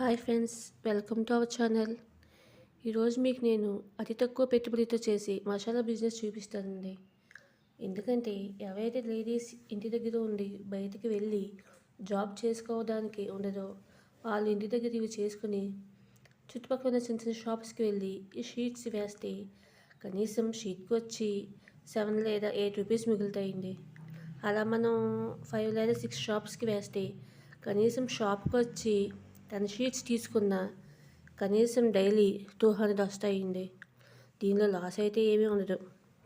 Hi friends welcome to our channel. ఈరోజు మీకు నేను అతి తక్కువ పెట్టుబడితో చేసి మసాలా బిజినెస్ చూపిస్తానండి. ఎందుకంటే ఎవరైతే లేడీస్ ఇంటి దగ్గర ఉండి బయటికి వెళ్ళి జాబ్ చేసుకోవడానికి ఉండదో వాళ్ళు ఇంటి దగ్గర ఇవి చేసుకుని చుట్టుపక్కల ఉన్న చిన్న చిన్న షాప్స్కి వెళ్ళి ఈ షీట్స్ వేస్తే కనీసం షీట్కి వచ్చి సెవెన్ లేదా ఎయిట్ రూపీస్ మిగులుతాయండి. అలా మనం ఫైవ్ లేదా సిక్స్ షాప్స్కి వేస్తే కనీసం షాప్కి వచ్చి టెన్ షీట్స్ తీసుకున్న కనీసం డైలీ టూ హండ్రెడ్ వస్తాయండి. దీనిలో లాస్ అయితే ఏమీ ఉండదు.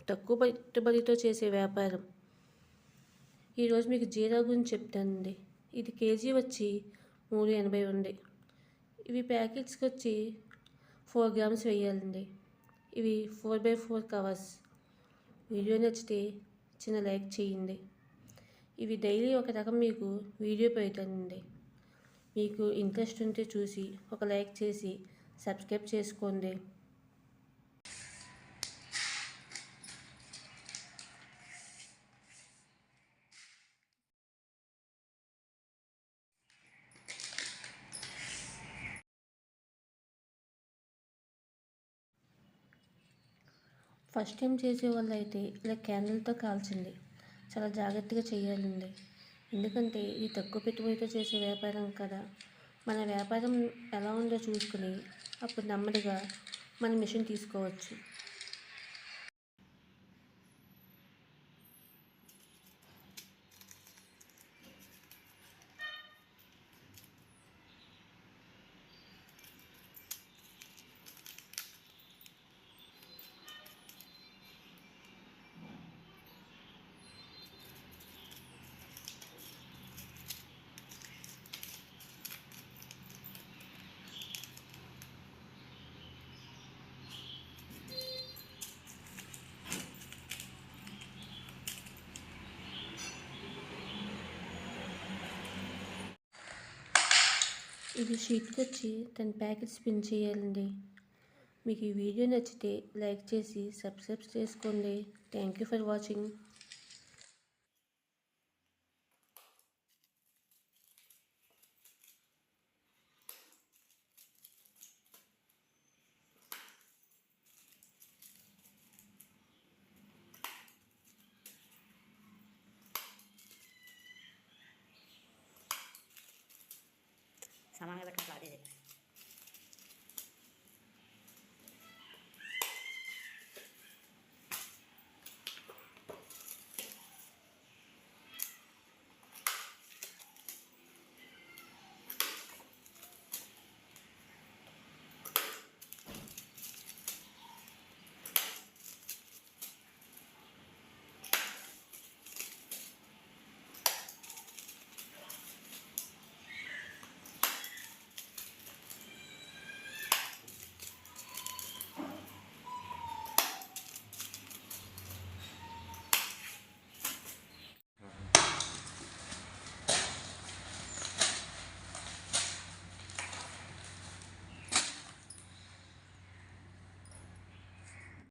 తక్కువ పెట్టుబడితో చేసే వ్యాపారం. ఈరోజు మీకు జీరా గురించి చెప్తానండి. ఇది కేజీ వచ్చి మూడు ఎనభై ఉంది. ఇవి ప్యాకెట్స్కి వచ్చి ఫోర్ గ్రామ్స్ వేయాలండి ఇవి four by four covers. Video నచ్చితే చిన్న లైక్ చేయండి. ఇవి డైలీ ఒక రకం మీకు వీడియో పెడతానండి. మీకు ఇంట్రెస్ట్ ఉంటే చూసి ఒక లైక్ చేసి సబ్స్క్రైబ్ చేసుకోండి. ఫస్ట్ టైం చేసే వాళ్ళు అయితే ఇలా క్యాండిల్తో కాల్చండి. చాలా జాగ్రత్తగా చేయాలండి. ఎందుకంటే ఇది తక్కువ పెట్టుబడితో చేసే వ్యాపారం కదా. మన వ్యాపారం ఎలా ఉందో చూసుకుని అప్పుడు నెమ్మదిగా మన మిషన్ తీసుకోవచ్చు. ఇది షీట్కి వచ్చి తన ప్యాకెట్స్ పిన్ చేయాలండి. మీకు ఈ వీడియో నచ్చితే లైక్ చేసి సబ్స్క్రైబ్ చేసుకోండి. Thank you for watching. సమానంగా పెట్టినట్లు అదే